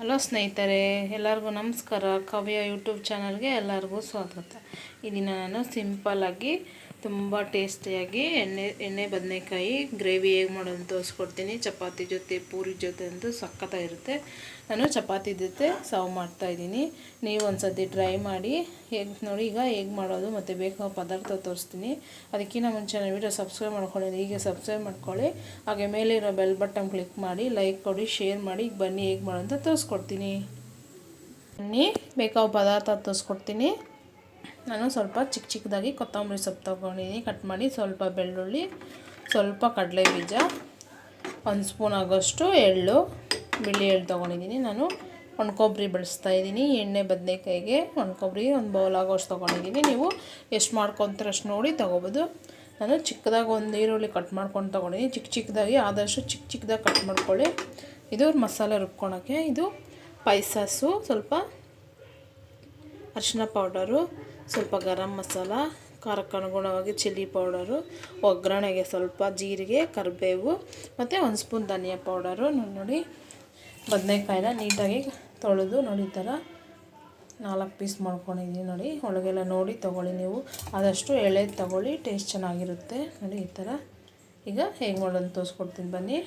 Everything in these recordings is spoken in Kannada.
ಹಲೋ ಸ್ನೇಹಿತರೆ ಎಲ್ಲರಿಗೂ ನಮಸ್ಕಾರ. ಕವಿಯ ಯೂಟ್ಯೂಬ್ ಚಾನಲ್ಗೆ ಎಲ್ಲರಿಗೂ ಸ್ವಾಗತ. ಈ ನಾನು ಸಿಂಪಲ್ಲಾಗಿ ತುಂಬ ಟೇಸ್ಟಿಯಾಗಿ ಎಣ್ಣೆ ಎಣ್ಣೆ ಬದನೆಕಾಯಿ ಗ್ರೇವಿ ಹೇಗೆ ಮಾಡೋದು ತೋರಿಸ್ಕೊಡ್ತೀನಿ. ಚಪಾತಿ ಜೊತೆ, ಪೂರಿ ಜೊತೆ ಅಂತೂ ಸಖತ್ತಾಗಿರುತ್ತೆ ನಾನು ಚಪಾತಿ ಜೊತೆ ಸರ್ವ್ ಮಾಡ್ತಾಯಿದ್ದೀನಿ ನೀವು ಒಂದು ಸತಿ ಟ್ರೈ ಮಾಡಿ. ಹೇಗೆ, ನೋಡಿ ಈಗ ಹೇಗೆ ಮಾಡೋದು ಮತ್ತು ಬೇಕಾದ ಪದಾರ್ಥ ತೋರಿಸ್ತೀನಿ. ಅದಕ್ಕಿಂತ ಮುಂಚೆ ನಾನು ವೀಡಿಯೋ ಸಬ್ಸ್ಕ್ರೈಬ್ ಮಾಡ್ಕೊಳ್ಳಿ. ಹೀಗೆ ಸಬ್ಸ್ಕ್ರೈಬ್ ಮಾಡ್ಕೊಳ್ಳಿ. ಹಾಗೆ ಮೇಲೆ ಇರೋ ಬೆಲ್ ಬಟನ್ ಕ್ಲಿಕ್ ಮಾಡಿ, ಲೈಕ್ ಕೊಡಿ, ಶೇರ್ ಮಾಡಿ. ಈಗ ಬನ್ನಿ ಹೇಗೆ ಮಾಡೋದು ಅಂತ ತೋರಿಸ್ಕೊಡ್ತೀನಿ. ಬನ್ನಿ ಬೇಕಾದ ಪದಾರ್ಥ ತೋರಿಸ್ಕೊಡ್ತೀನಿ. ನಾನು ಸ್ವಲ್ಪ ಚಿಕ್ಕ ಚಿಕ್ಕದಾಗಿ ಕೊತ್ತಂಬರಿ ಸೊಪ್ಪು ತೊಗೊಂಡಿದ್ದೀನಿ. ಕಟ್ ಮಾಡಿ ಸ್ವಲ್ಪ ಬೆಳ್ಳುಳ್ಳಿ, ಸ್ವಲ್ಪ ಕಡಲೆ ಬೀಜ, ಒಂದು ಸ್ಪೂನ್ ಆಗೋಷ್ಟು ಎಳ್ಳು, ಬಿಳಿ ಎಳ್ಳು ತೊಗೊಂಡಿದ್ದೀನಿ. ನಾನು ಒಣ ಕೊಬ್ಬರಿ ಬಳಸ್ತಾ ಇದ್ದೀನಿ. ಎಣ್ಣೆ ಬದನೆಕಾಯಿಗೆ ಒಣ ಕೊಬ್ಬರಿ, ಒಂದು ಬೌಲ್ ಆಗೋಷ್ಟು ತೊಗೊಂಡಿದ್ದೀನಿ. ನೀವು ಎಷ್ಟು ಮಾಡ್ಕೊತೀರ ಅಷ್ಟು ನೋಡಿ ತೊಗೋಬೋದು. ನಾನು ಚಿಕ್ಕದಾಗಿ ಒಂದು ಈರುಳ್ಳಿ ಕಟ್ ಮಾಡ್ಕೊಂಡು ತೊಗೊಂಡಿದ್ದೀನಿ. ಚಿಕ್ಕ ಚಿಕ್ಕದಾಗಿ ಆದಷ್ಟು ಚಿಕ್ಕ ಚಿಕ್ಕದಾಗಿ ಕಟ್ ಮಾಡ್ಕೊಳ್ಳಿ. ಇದು ಮಸಾಲೆ ರುಬ್ಕೊಳಕ್ಕೆ. ಇದು ಪೈಸಾಸು ಸ್ವಲ್ಪ ಅರಿಶಿನ ಪೌಡರು ಸ್ವಲ್ಪ ಗರಂ ಮಸಾಲ ಖಾರಕ್ಕೆ ಅನುಗುಣವಾಗಿ ಚಿಲ್ಲಿ ಪೌಡರು, ಒಗ್ಗರಣೆಗೆ ಸ್ವಲ್ಪ ಜೀರಿಗೆ, ಕರಿಬೇವು, ಮತ್ತು ಒಂದು ಸ್ಪೂನ್ ಧನಿಯಾ ಪೌಡರು. ನೋಡಿ, ಬದನೆಕಾಯಿನ ನೀಟಾಗಿ ತೊಳೆದು ನೋಡಿ ಈ ಥರ ನಾಲ್ಕು ಪೀಸ್ ಮಾಡ್ಕೊಂಡಿದ್ದೀನಿ ನೋಡಿ. ಒಳಗೆಲ್ಲ ನೋಡಿ ತೊಗೊಳ್ಳಿ ನೀವು. ಆದಷ್ಟು ಎಳೆ ತೊಗೊಳ್ಳಿ, ಟೇಸ್ಟ್ ಚೆನ್ನಾಗಿರುತ್ತೆ. ನೋಡಿ ಈ ಥರ ಈಗ ಹೇಗೆ ಮಾಡೋದು ತೋರಿಸ್ಕೊಡ್ತೀನಿ. ಬನ್ನಿ.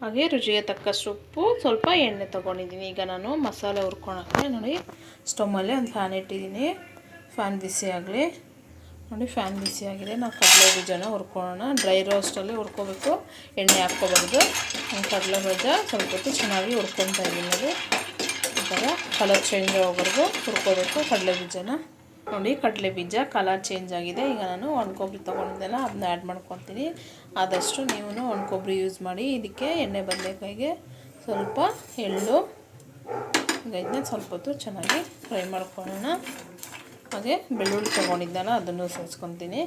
ಹಾಗೆ ರುಚಿಗೆ ತಕ್ಕಷ್ಟು ಉಪ್ಪು, ಸ್ವಲ್ಪ ಎಣ್ಣೆ ತೊಗೊಂಡಿದ್ದೀನಿ. ಈಗ ನಾನು ಮಸಾಲೆ ಹುರ್ಕೊಳಕ್ಕೆ ನೋಡಿ ಸ್ಟವ್ ಮೇಲೆ ಒಂದು ಫ್ಯಾನ್ ಇಟ್ಟಿದ್ದೀನಿ. ಫ್ಯಾನ್ ಬಿಸಿ ಆಗಲಿ. ನೋಡಿ ಫ್ಯಾನ್ ಆಗಿದೆ. ನಾವು ಕಡಲೆ ಬೀಜನ ಹುರ್ಕೊಳ್ಳೋಣ. ಡ್ರೈ ರೋಸ್ಟಲ್ಲಿ ಹುರ್ಕೋಬೇಕು. ಎಣ್ಣೆ ಹಾಕ್ಕೋಬಾರ್ದು. ಕಡಲೆ ಬೀಜ ಸ್ವಲ್ಪ ಹೊತ್ತು ಚೆನ್ನಾಗಿ ಹುರ್ಕೊತಾ ಇದ್ದೀನಿ. ನೋಡಿ ಈ ಥರ ಕಲರ್ ಚೇಂಜ್ ಆಗೋವರೆಗೂ ಹುರ್ಕೋಬೇಕು ಕಡಲೆ ಬೀಜನ. ನೋಡಿ ಕಡಲೆ ಬೀಜ ಕಲರ್ ಚೇಂಜ್ ಆಗಿದೆ. ಈಗ ನಾನು ಒಣ ಕೊಬ್ಬರಿ ತೊಗೊಂಡಿದ್ದೆಲ್ಲ ಅದನ್ನ ಆ್ಯಡ್ ಮಾಡ್ಕೊತೀನಿ. ಆದಷ್ಟು ನೀವು ಒಣ ಕೊಬ್ಬರಿ ಯೂಸ್ ಮಾಡಿ ಇದಕ್ಕೆ ಎಣ್ಣೆ ಬದನೆಕಾಯಿಗೆ ಸ್ವಲ್ಪ ಎಳ್ಳು ಇದನ್ನ ಸ್ವಲ್ಪ ಹೊತ್ತು ಚೆನ್ನಾಗಿ ಫ್ರೈ ಮಾಡ್ಕೊಳ್ಳೋಣ. ಹಾಗೆ ಬೆಳ್ಳುಳ್ಳಿ ತೊಗೊಂಡಿದ್ದಲ್ಲ ಅದನ್ನು ಸೇರಿಸ್ಕೊತೀನಿ.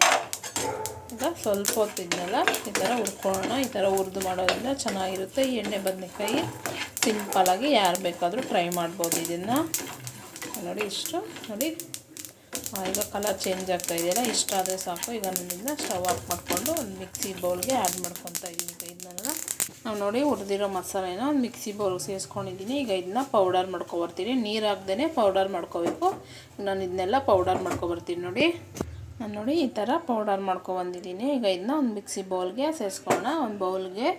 ಈಗ ಸ್ವಲ್ಪ ಹೊತ್ತು ಇದನ್ನೆಲ್ಲ ಈ ಥರ ಹುರ್ಕೊಳ್ಳೋಣ. ಈ ಥರ ಹುರಿದು ಮಾಡೋದ್ರಿಂದ ಚೆನ್ನಾಗಿರುತ್ತೆ. ಈ ಎಣ್ಣೆ ಬದನೆಕಾಯಿ ಸಿಂಪಲಾಗಿ ಯಾರು ಬೇಕಾದರೂ ಫ್ರೈ ಮಾಡ್ಬೋದು ಇದನ್ನು. ನೋಡಿ ಇಷ್ಟು, ನೋಡಿ ಈಗ ಕಲರ್ ಚೇಂಜ್ ಆಗ್ತಾ ಇದೆಯಲ್ಲ, ಇಷ್ಟ ಆದರೆ ಸಾಕು. ಈಗ ನನ್ನಿಂದ ಸ್ಟವ್ ಆಫ್ ಮಾಡಿಕೊಂಡು ಒಂದು ಮಿಕ್ಸಿ ಬೌಲ್ಗೆ ಆ್ಯಡ್ ಮಾಡ್ಕೊತಾ ಇದ್ದೀನಿ ಈಗ ಇದನ್ನೆಲ್ಲ ನಾವು ನೋಡಿ ಹುರಿದಿರೋ ಮಸಾಲೆನ ಒಂದು ಮಿಕ್ಸಿ ಬೌಲ್ಗೆ ಸೇರಿಸ್ಕೊಂಡಿದ್ದೀನಿ ಈಗ ಇದನ್ನ ಪೌಡರ್ ಮಾಡ್ಕೊಬರ್ತೀನಿ. ನೀರು ಹಾಕ್ದೇ ಪೌಡರ್ ಮಾಡ್ಕೋಬೇಕು. ನಾನು ಇದನ್ನೆಲ್ಲ ಪೌಡರ್ ಮಾಡ್ಕೊಬರ್ತೀನಿ ನೋಡಿ. ನಾನು ನೋಡಿ ಈ ಥರ ಪೌಡರ್ ಮಾಡ್ಕೊಬಂದಿದ್ದೀನಿ ಈಗ ಇದನ್ನ ಒಂದು ಮಿಕ್ಸಿ ಬೌಲ್ಗೆ ಸೇರಿಸ್ಕೊಳ್ಳೋಣ ಒಂದು ಬೌಲ್ಗೆ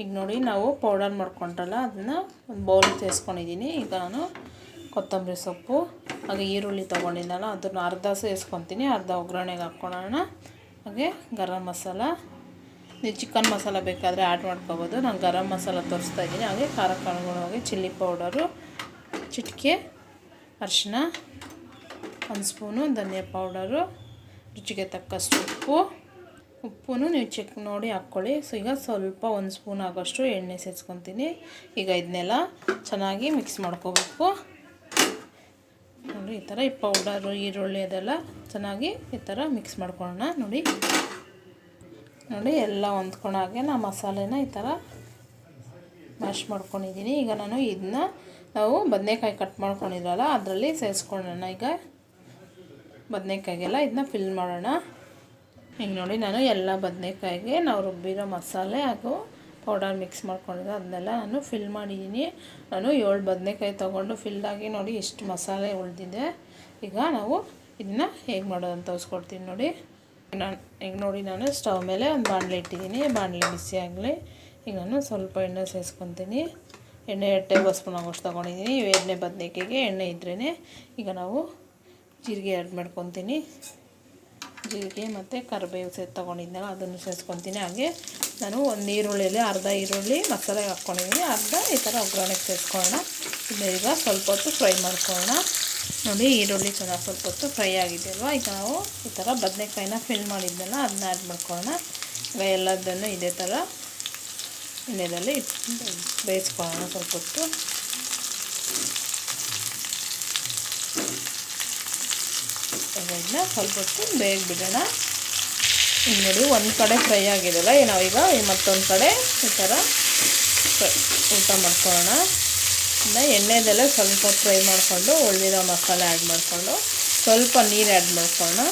ಈಗ ನೋಡಿ ನಾವು ಪೌಡರ್ ಮಾಡ್ಕೊಂಡ್ರಲ್ಲ, ಅದನ್ನು ಒಂದು ಬೌಲ್ಗೆ ಸೇರಿಸ್ಕೊಂಡಿದ್ದೀನಿ ಈಗ ನಾನು ಕೊತ್ತಂಬರಿ ಸೊಪ್ಪು, ಹಾಗೆ ಈರುಳ್ಳಿ ತೊಗೊಂಡಿದ್ದಲ್ಲ ಅದನ್ನು ಅರ್ಧ ಸೇರಿಸ್ಕೊತೀನಿ ಅರ್ಧ ಒಗ್ಗರಣೆಗೆ ಹಾಕ್ಕೊಳ್ಳೋಣ ಹಾಗೆ ಗರಂ ಮಸಾಲ. ನೀವು ಚಿಕನ್ ಮಸಾಲ ಬೇಕಾದರೆ ಆ್ಯಡ್ ಮಾಡ್ಕೋಬೋದು. ನಾನು ಗರಂ ಮಸಾಲ ತೋರಿಸ್ತಾ ಇದ್ದೀನಿ. ಹಾಗೆ ಖಾರಕ್ಕೆ ಅನುಗುಣವಾಗಿ ಚಿಲ್ಲಿ ಪೌಡರು, ಚಿಟಿಕೆ ಅರಿಶಿನ ಒಂದು ಸ್ಪೂನು ಧನಿಯಾ ಪೌಡರು, ರುಚಿಗೆ ತಕ್ಕಷ್ಟು ಉಪ್ಪು. ಉಪ್ಪು ನೀವು ಚೆಕ್ ನೋಡಿ ಹಾಕ್ಕೊಳ್ಳಿ. ಸೊ, ಈಗ ಸ್ವಲ್ಪ ಒಂದು ಸ್ಪೂನ್ ಆಗೋಷ್ಟು ಎಣ್ಣೆ ಸೇರಿಸ್ಕೊತೀನಿ ಈಗ ಇದನ್ನೆಲ್ಲ ಚೆನ್ನಾಗಿ ಮಿಕ್ಸ್ ಮಾಡ್ಕೋಬೇಕು. ಈ ಥರ ಈ ಪೌಡರು, ಈರುಳ್ಳಿ ಅದೆಲ್ಲ ಚೆನ್ನಾಗಿ ಈ ಥರ ಮಿಕ್ಸ್ ಮಾಡ್ಕೊಳ್ಳೋಣ. ನೋಡಿ. ನೋಡಿ, ಎಲ್ಲ ಹೊಂದ್ಕೊಳಾಗೆ ನಾ ಮಸಾಲೆನ ಈ ಥರ ಮ್ಯಾಶ್ ಮಾಡ್ಕೊಂಡಿದ್ದೀನಿ. ಈಗ ನಾನು ಇದನ್ನ ನಾವು ಬದನೆಕಾಯಿ ಕಟ್ ಮಾಡ್ಕೊಂಡಿದ್ರಲ್ಲ ಅದರಲ್ಲಿ ಸೇರಿಸ್ಕೊಳ್ಳೋಣ. ಈಗ ಬದನೆಕಾಯಿಗೆಲ್ಲ ಇದನ್ನ ಫಿಲ್ ಮಾಡೋಣ. ಈಗ ನೋಡಿ, ನಾನು ಎಲ್ಲ ಬದನೆಕಾಯಿಗೆ ನಾವು ರುಬ್ಬಿರೋ ಮಸಾಲೆ ಹಾಗೂ ಪೌಡರ್ ಮಿಕ್ಸ್ ಮಾಡ್ಕೊಂಡಿದ್ದೆ, ಅದನ್ನೆಲ್ಲ ನಾನು ಫಿಲ್ ಮಾಡಿದ್ದೀನಿ ನಾನು ಏಳು ಬದನೆಕಾಯಿ ತೊಗೊಂಡು ಫಿಲ್ಲಾಗಿ ನೋಡಿ ಎಷ್ಟು ಮಸಾಲೆ ಉಳಿದಿದೆ. ಈಗ ನಾವು ಇದನ್ನ ಹೇಗೆ ಮಾಡೋದು ಅಂತ ತೋರಿಸ್ಕೊಡ್ತೀನಿ ನೋಡಿ. ನಾನು ಈಗ ನೋಡಿ ನಾನು ಸ್ಟವ್ ಮೇಲೆ ಒಂದು ಬಾಣಲೆ ಇಟ್ಟಿದ್ದೀನಿ ಬಾಣಲೆ ಬಿಸಿ ಆಗಲಿ. ಈಗ ನಾನು ಸ್ವಲ್ಪ ಎಣ್ಣೆ ಸೇರಿಸ್ಕೊತೀನಿ ಎಣ್ಣೆ ಟೇಬಲ್ ಸ್ಪೂನ್ ಆಗೋಷ್ಟು ತೊಗೊಂಡಿದ್ದೀನಿ ಎಣ್ಣೆ ಬದನೆಕಾಯಿಗೆ ಎಣ್ಣೆ ಇದ್ರೇ ಈಗ ನಾವು ಜೀರಿಗೆ ಆ್ಯಡ್ ಮಾಡ್ಕೊತೀನಿ. ಜೀರಿಗೆ ಮತ್ತು ಕರಿಬೇವು ಸೇರಿ ತೊಗೊಂಡಿದ್ದೆನಲ್ಲ ಅದನ್ನು ಸೇರಿಸ್ಕೊತೀನಿ ಹಾಗೆ ನಾನು ಒಂದು ಈರುಳ್ಳಿಯಲ್ಲಿ ಅರ್ಧ ಈರುಳ್ಳಿ, ಮಸಾಲೆ ಹಾಕ್ಕೊಂಡಿದ್ದೀನಿ ಅರ್ಧ ಈ ಥರ ಒಗ್ಗರಣೆಗೆ ಸೇರಿಸ್ಕೊಳ್ಳೋಣ ಈಗ ಸ್ವಲ್ಪ ಹೊತ್ತು ಫ್ರೈ ಮಾಡ್ಕೊಳ್ಳೋಣ. ನೋಡಿ, ಈರುಳ್ಳಿ ಚೆನ್ನಾಗಿ ಸ್ವಲ್ಪ ಹೊತ್ತು ಫ್ರೈ ಆಗಿದೆ ಅಲ್ವಾ? ಈಗ ನಾವು ಈ ಥರ ಬದನೆಕಾಯಿನ ಫಿಲ್ ಮಾಡಿದ್ದೆಲ್ಲ ಅದನ್ನ ಆ್ಯಡ್ ಮಾಡ್ಕೊಳ್ಳೋಣ. ಈಗ ಎಲ್ಲದನ್ನು ಇದೇ ಥರ ಎಣ್ಣೆಯಲ್ಲಿ ಬೇಯಿಸ್ಕೊಳ್ಳೋಣ ಸ್ವಲ್ಪ ಹೊತ್ತು. ಈಗ ಇದನ್ನ ಸ್ವಲ್ಪ ಹೊತ್ತು ಬೇಗ ಬಿಡೋಣ. ಈಗ ನೋಡಿ, ಒಂದು ಕಡೆ ಫ್ರೈ ಆಗಿದೆಯಲ್ಲ ಈಗ ಮತ್ತೊಂದು ಕಡೆ ಈ ಥರ ಊಟ ಮಾಡ್ಕೊಳ್ಳೋಣ. ಇನ್ನು ಎಣ್ಣೆದೆಲ್ಲ ಸ್ವಲ್ಪ ಫ್ರೈ ಮಾಡಿಕೊಂಡು, ಉಳಿದಿರೋ ಮಸಾಲೆ ಆ್ಯಡ್ ಮಾಡಿಕೊಂಡು, ಸ್ವಲ್ಪ ನೀರು ಆ್ಯಡ್ ಮಾಡ್ಕೊಳ್ಳೋಣ.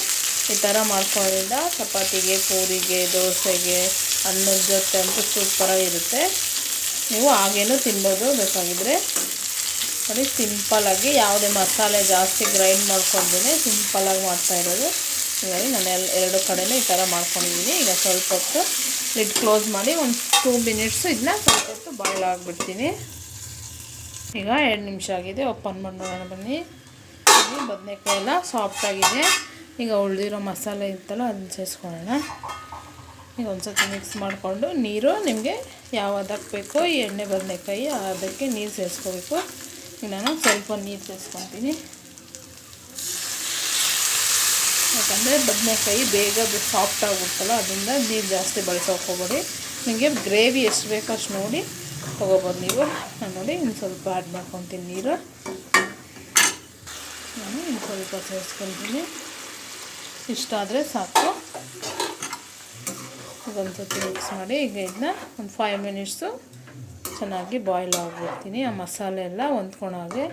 ಈ ಥರ ಮಾಡ್ಕೊಳ್ಳೋದ್ರಿಂದ ಚಪಾತಿಗೆ, ಪೂರಿಗೆ, ದೋಸೆಗೆ, ಅನ್ನದ ಜೊತೆ ಅಂತೂ ಸೂಪರಾಗಿರುತ್ತೆ ನೀವು ಹಾಗೇನೂ ತಿನ್ಬೋದು ಬೇಕಾಗಿದ್ದರೆ ನೋಡಿ ಸಿಂಪಲಾಗಿ ಯಾವುದೇ ಮಸಾಲೆ ಜಾಸ್ತಿ ಗ್ರೈಂಡ್ ಮಾಡ್ಕೊಂಡೇ ಸಿಂಪಲ್ಲಾಗಿ ಮಾಡ್ತಾ ಇರೋದು. ಹೀಗಾಗಿ ನಾನು ಎಲ್ಲ ಎರಡು ಕಡೆಯೂ ಈ ಥರ ಮಾಡ್ಕೊಂಡಿದ್ದೀನಿ. ಈಗ ಸ್ವಲ್ಪ ಹೊತ್ತು ಲಿಡ್ ಕ್ಲೋಸ್ ಮಾಡಿ ಒಂದು ಟೂ ಮಿನಿಟ್ಸು ಇದನ್ನ ಸ್ವಲ್ಪ ಹೊತ್ತು ಬಾಯ್ಲ್ ಆಗಿಬಿಡ್ತೀನಿ. ಈಗ ಎರಡು ನಿಮಿಷ ಆಗಿದೆ. ಓಪನ್ ಮಾಡಿ ನೋಡೋಣ ಬನ್ನಿ ಬದನೆಕಾಯಿ ಎಲ್ಲ ಸಾಫ್ಟ್ ಆಗಿದೆ. ಈಗ ಉಳಿದಿರೋ ಮಸಾಲೆ ಇತ್ತಲ್ಲ, ಅದನ್ನ ಸೇರಿಸ್ಕೊಳ್ಳೋಣ ಈಗ ಒಂದು ಸ್ವಲ್ಪ ಮಿಕ್ಸ್ ಮಾಡಿಕೊಂಡು ನೀರು ನಿಮಗೆ ಯಾವ ಅದಕ್ಕೆ ಬೇಕೋ ಈ ಎಣ್ಣೆ ಬದನೆಕಾಯಿ, ಅದಕ್ಕೆ ನೀರು ಸೇರಿಸ್ಕೋಬೇಕು ನಾನು ಸ್ವಲ್ಪ ನೀರು ಸೇರಿಸ್ಕೊತೀನಿ ಯಾಕಂದರೆ ಬದನೆಕಾಯಿ ಬೇಗ ಸಾಫ್ಟ್ ಆಗಿಬಿಡ್ತಲ್ಲ ಅದರಿಂದ ನೀರು ಜಾಸ್ತಿ ಬಳಸೋಕೆ ಹೋಗ್ಬೇಡಿ. ನಿಮಗೆ ಗ್ರೇವಿ ಎಷ್ಟು ಬೇಕೋ ಅಷ್ಟು ನೋಡಿ ತೊಗೋಬೋದು ನೀವು. ನಾನು ನೋಡಿ ಇನ್ನು ಸ್ವಲ್ಪ ಆ್ಯಡ್ ಮಾಡ್ಕೊತೀನಿ ನೀರು. ನಾನು ಇನ್ನು ಸ್ವಲ್ಪ ಸೇರಿಸ್ಕೊತೀನಿ ಇಷ್ಟ ಆದರೆ ಸಾಕು. ಇದೊಂದು ಸತಿ ಮಿಕ್ಸ್ ಮಾಡಿ ಈಗ ಇದನ್ನ ಒಂದು ಫೈವ್ ಮಿನಿಟ್ಸು ಚೆನ್ನಾಗಿ ಬಾಯ್ಲ್ ಆಗಿಬಿಡ್ತೀನಿ. ಆ ಮಸಾಲೆ ಎಲ್ಲ ಹೊಂದ್ಕೊಳೋ ಹಾಗೆ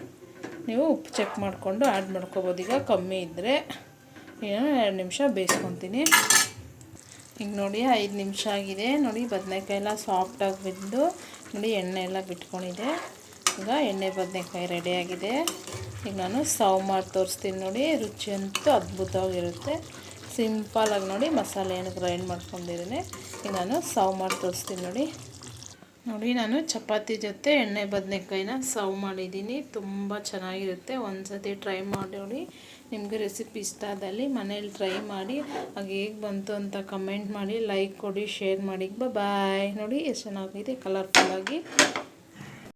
ನೀವು ಉಪ್ಪು ಚೆಕ್ ಮಾಡಿಕೊಂಡು ಆ್ಯಡ್ ಮಾಡ್ಕೋಬೋದು. ಈಗ ಕಮ್ಮಿ ಇದ್ದರೆ ಏನೋ, ಎರಡು ನಿಮಿಷ ಬೇಯಿಸ್ಕೊತೀನಿ. ಈಗ ನೋಡಿ ಐದು ನಿಮಿಷ ಆಗಿದೆ. ನೋಡಿ ಬದನೆಕಾಯಿ ಎಲ್ಲ ಸಾಫ್ಟಾಗಿ ಬಿದ್ದು, ನೋಡಿ ಎಣ್ಣೆ ಎಲ್ಲ ಬಿಟ್ಕೊಂಡಿದೆ. ಈಗ ಎಣ್ಣೆ ಬದನೆಕಾಯಿ ರೆಡಿಯಾಗಿದೆ ಈಗ ನಾನು ಸರ್ವ್ ಮಾಡಿ ತೋರಿಸ್ತೀನಿ ನೋಡಿ. ರುಚಿಯಂತೂ ಅದ್ಭುತವಾಗಿರುತ್ತೆ. ಸಿಂಪಲಾಗಿ ನೋಡಿ ಮಸಾಲೆ ಏನು ಗ್ರೈಂಡ್ ಮಾಡ್ಕೊಂಡಿದ್ದೀನಿ. ಈಗ ನಾನು ಸರ್ವ್ ಮಾಡಿ ತೋರಿಸ್ತೀನಿ ನೋಡಿ. ನೋಡಿ, ನಾನು ಚಪಾತಿ ಜೊತೆ ಎಣ್ಣೆ ಬದನೆಕಾಯಿನ ಸರ್ವ್ ಮಾಡಿದ್ದೀನಿ. ತುಂಬ ಚೆನ್ನಾಗಿರುತ್ತೆ. ಒಂದು ಸತಿ ಟ್ರೈ ಮಾಡಿ ನೋಡಿ. ನಿಮಗೆ ರೆಸಿಪಿ ಇಷ್ಟ ಆದಲ್ಲಿ ಮನೇಲಿ ಟ್ರೈ ಮಾಡಿ. ಹಾಗೆ ಹೇಗೆ ಬಂತು ಅಂತ ಕಮೆಂಟ್ ಮಾಡಿ, ಲೈಕ್ ಕೊಡಿ, ಶೇರ್ ಮಾಡಿ. ಬಾಯ್ ನೋಡಿ, ಎಷ್ಟು ಚೆನ್ನಾಗಿದೆ, ಕಲರ್ಫುಲ್ಲಾಗಿ.